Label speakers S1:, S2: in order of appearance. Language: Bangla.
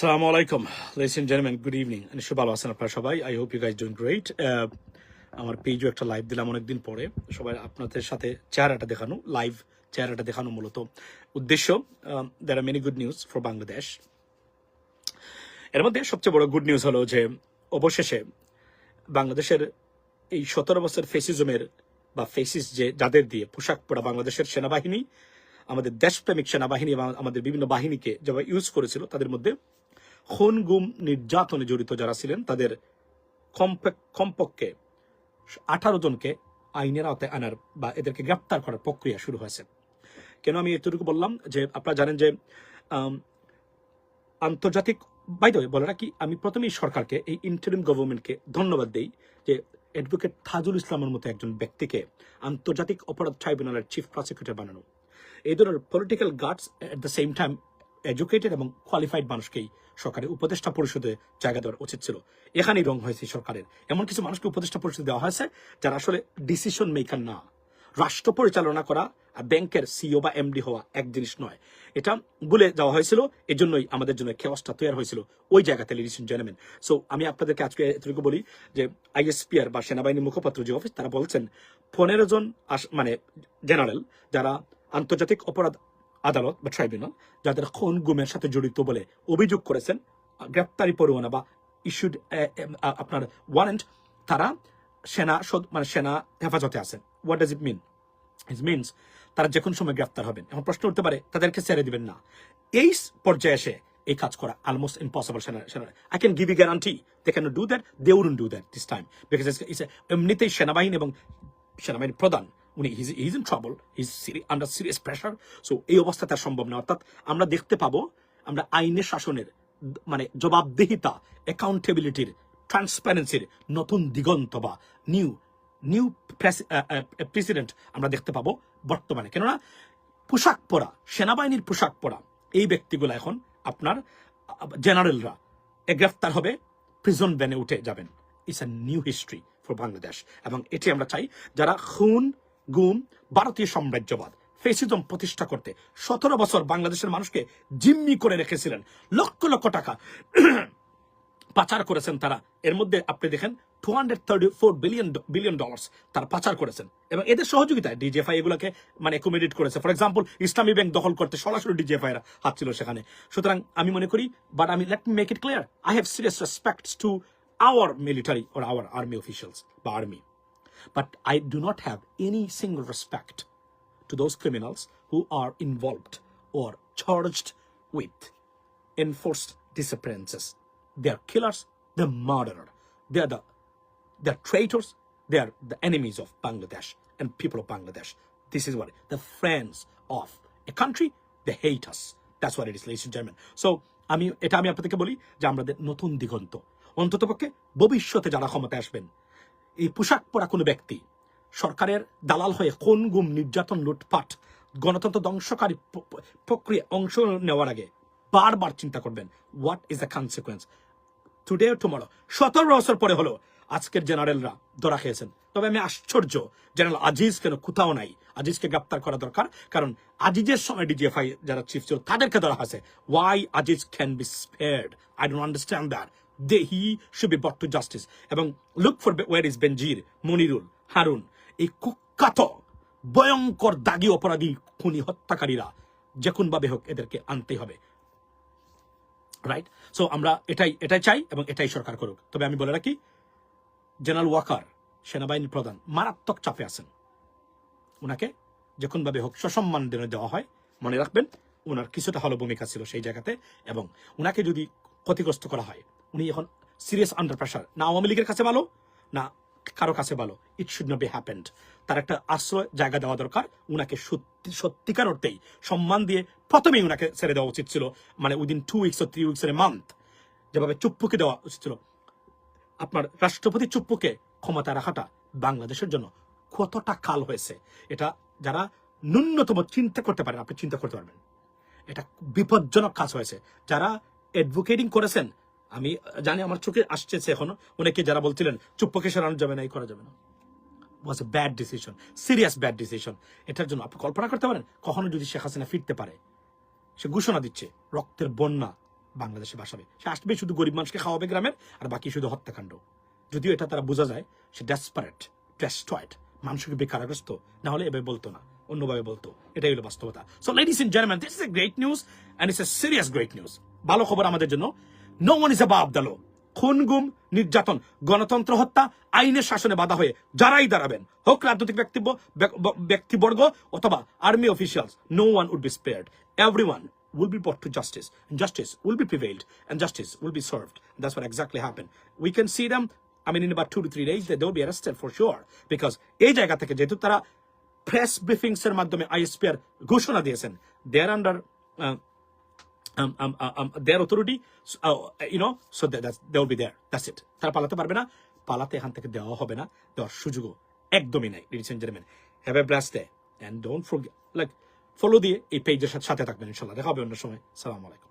S1: Assalamu alaikum, ladies and gentlemen. Good evening. নিশ্চয় ভালো আছেন আপনারা সবাই I hope you guys doing great আমার পেজও একটা লাইভ দিলাম অনেকদিন পরে সবাই আপনাদের সাথে চেহারাটা দেখানো লাইভ চেহারাটা দেখানো মূলত উদ্দেশ্য there are many good news for Bangladesh এর মধ্যে সবচেয়ে বড় গুড নিউজ হলো যে অবশেষে বাংলাদেশের এই সতেরো বছর ফেসিজমের বা ফেসিস যে যাদের দিয়ে পোশাক পরা বাংলাদেশের সেনাবাহিনী আমাদের দেশপ্রেমিক সেনাবাহিনী এবং আমাদের বিভিন্ন বাহিনীকে যারা ইউজ করেছিল, তাদের মধ্যে খুন গুম নির্যাতনে জড়িত যারা ছিলেন, তাদের কমপে- কমপক্ষে আঠারো জনকে আইনের আওতায় আনার বা এদেরকে গ্রেপ্তার করার প্রক্রিয়া শুরু হয়েছে। কেন আমি এতটুকু বললাম? যে আপনারা জানেন যে আন্তর্জাতিক বাইদ বলে রাখি, আমি প্রথমেই সরকারকে, এই ইন্টারিম গভর্নমেন্টকে ধন্যবাদ দেই যে অ্যাডভোকেট তাজুল ইসলামের মতো একজন ব্যক্তিকে আন্তর্জাতিক অপরাধ ট্রাইব্যুনালের চিফ প্রসিকিউটর বানানো। এই ধরনের political guards at the same time educated এবং কোয়ালিফাইড মানুষকেই সরকারের উপদেষ্টা পরিষদে জায়গা দেওয়ার উচিত ছিল। এখানেই রং হয়েছে সরকারের। এমন কিছু মানুষকে উপদেষ্টা পরিষদে দেওয়া হয়েছে যারা আসলে ডিসিশন মেকার না। রাষ্ট্র পরিচালনা করা আর ব্যাংকের সিও বা এমডি হওয়া এক জিনিস নয়। এটা বলে যাওয়া হয়েছিল, এজন্যই আমাদের জন্য খেওয়াসটা তৈরি হয়েছিল। ওই জায়গাতে লেডিস জেন্টলম্যান সো আমি আপনাদেরকে আজকে এতটুকু বলি যে আইএসপিআর বা সেনাবাহিনীর মুখপাত্র যে অফিস তারা বলছেন, পনেরো জন মানে জেনারেল যারা আন্তর্জাতিক অপরাধ আদালত বা ট্রাইব্যুনাল যাদের খুন, গুমের সাথে জড়িত বলে অভিযোগ করেছেন গ্রেপ্তারি পরোয়ানা বা ইস্যুড আপনার ওয়ারেন্ট তারা সেনা মানে সেনা হেফাজতে আছেন। What does it mean it means তারা যে কোনো সময় গ্রেপ্তার হবেন। এখন প্রশ্ন উঠতে পারে, তাদেরকে ছেড়ে দিবেন না। এই পর্যায়ে এসে এই কাজ করা অলমোস্ট ইম্পসিবল সেনা সেনা। I can give you guarantee they can do that they wouldn't do that this time because it's এমনিতেই সেনাবাহিনী এবং সেনাবাহিনীর প্রধান উনি his is in trouble his under serious pressure so এই অবস্থা তার সম্ভব না। অর্থাৎ আমরা দেখতে পাবো, আমরা আইনের শাসনের মানে জবাবদিহিতা অ্যাকাউন্টেবিলিটির ট্রান্সপারেন্সির নতুন দিগন্ত বা নিউ নিউ প্রেসিডেন্ট আমরা দেখতে পাবো বর্তমানে। কেননা পোশাক পরা, সেনাবাহিনীর পোশাক পরা এই ব্যক্তিগুলো এখন আপনার, জেনারেলরা গ্রেফতার হবে প্রিজন ভ্যানে উঠে যাবেন। It's a new history for Bangladesh এবং এটি আমরা চাই, যারা খুন গুম ভারতীয় সাম্রাজ্যবাদ। ফেসিজম প্রতিষ্ঠা করতে সতেরো বছর বাংলাদেশের মানুষকে জিম্মি করে রেখেছিলেন। লক্ষ লক্ষ টাকা পাচার করেছেন তারা। এর মধ্যে আপনি দেখেন two hundred thirty four billion billion dollars তারা পাচার করেছেন। এবং এদের সহযোগিতায় ডিজেফআই এগুলোকে মানে অ্যাকোমোডেট করেছে। ফর এক্সাম্পল ইসলামী ব্যাংক দখল করতে সরাসরি ডিজেফআই এর হাত ছিল সেখানে। সুতরাং আমি মনে করি বাট আমি let make it clear I have serious respect to our military our army officials বা army but I do not have any single respect to those criminals who are involved or charged with enforced disappearances. They are killers, they're murderer. They are the they're traitors, they are the enemies of Bangladesh and people of Bangladesh. This is what the friends of a country, they hate us. That's what it is, ladies and gentlemen. So আমি এটা আমি আপনাদেরকে বলি যে আমাদের নতুন দিগন্ত অন্ততপক্ষে ভবিষ্যতে যারা ক্ষমতায় আসবেন এই পোশাক পরা কোনো ব্যক্তি। সরকারের দালাল হয়ে কোন গুম, নির্যাতন, লুটপাট, গণতন্ত্র ধ্বংসকারী প্রক্রিয়া অংশ নেওয়ার আগে বারবার চিন্তা করবেন what is the consequence today tomorrow সতেরো বছর পরে হলো, আজকের জেনারেলরা ধরা খেয়েছেন। তবে আমি আশ্চর্য, জেনারেল আজিজ কেন কোথাও নাই? আজিজকে গ্রেপ্তার করা দরকার, কারণ আজিজের সময় ডিজিএফআই যারা চিফ ছিল, তাদেরকে ধরা হয়েছে। Why Aziz can be spared I don't understand that they he should be brought to justice এবং look for where is Benazir Monirul Harun এই কুখ্যাত ভয়ঙ্কর দাগি অপরাধী খুনি হত্যাকারীরা যে কোনভাবে হোক এদেরকে আনতে হবে রাইট সো আমরা এটাই এটাই চাই এবং এটাই সরকার করুক তবে আমি বলে রাখি জেনারেল ওয়াকার সেনাবাহিনীর প্রধান মারাত্মক চাপে আছেন ওনাকে যে কোনভাবে হোক সসম্মান দেওয়া হয় মনে রাখবেন ওনার কিছুটা ভালো ভূমিকা ছিল সেই জায়গাতে এবং ওনাকে যদি ক্ষতিগ্রস্ত করা হয় উনি এখন সিরিয়াস আন্ডার প্রেশার না আওয়ামী লীগের কাছে ভালো, না কারও কাছে ভালো। It should not be happened তার একটা আশ্রয়, জায়গা দেওয়া দরকার। উনাকে সত্যি, সত্যিকার অর্থেই সম্মান দিয়ে প্রথমেই উনাকে ছেড়ে দেওয়া উচিত ছিল। মানে within two weeks three weeks এর মান্থ যেভাবে চুপ্পুকে দেওয়া উচিত ছিল। আপনার রাষ্ট্রপতি চুপ্পুকে ক্ষমতা রাখাটা বাংলাদেশের জন্য কতটা কাল হয়েছে? এটা যারা ন্যূনতম চিন্তা করতে পারেন, আপনি চিন্তা করতে পারবেন। এটা বিপজ্জনক কাজ হয়েছে। যারা অ্যাডভোকেটিং করেছেন আমি জানি আমার চোখে আসছে এখনও। অনেকে যারা বলছিলেন চুপ্পকে সরানো যাবে না, এই করা যাবে না। Was a bad decision serious bad decision এটার জন্য আপনি কল্পনা করতে পারেন, কখনো যদি শেখ হাসিনা ফিরতে পারে, সে ঘোষণা দিচ্ছে, রক্তের বন্যা বাংলাদেশে বাসাবে সে আসবে শুধু গরিব মানুষকে খাওয়াবে গ্রামের, আর বাকি শুধু হত্যাকাণ্ড। যদিও এটা তারা বোঝা যায় সে ডেসপারেট ডেস্ট্রয়েড মানুষকে বেকারগ্রস্ত, না হলে এভাবে বলতো না, অন্যভাবে বলতো। এটাই হলো বাস্তবতা। So ladies in gentleman this is a great news and it's a serious great news ভালো খবর আমাদের জন্য। No one is above the law খুন গুম নির্যাতন গণতন্ত্র হত্যা আইনের শাসনে বাধা হয়ে যারাই দাঁড়াবেন হোক রাজনৈতিক ব্যক্তিব ব্যক্তিবর্গ অথবা army officials no one would be spared every one will be brought to justice and justice will be prevailed and justice will be served that's what exactly happened we can see them i mean in about two to three days they will be arrested for sure because এই জায়গা থেকে যেহেতু তারা প্রেস ব্রিফিংস এর মাধ্যমে আইএসপিআর ঘোষণা দিয়েছেন they are under um, um, uh, um, their authority, uh, you know, so that, that's, they be there. That's it. তারা পালাতে পারবে না। পালাতে এখান থেকে দেওয়া হবে না। দেওয়ার সুযোগও একদমই নাই ladies and gentleman have a blessed day and don't for like follow দিয়ে এই পেজের সাথে থাকবেন ইনশাল্লাহ দেখা হবে অন্য সময়। সালাম আলাইকুম।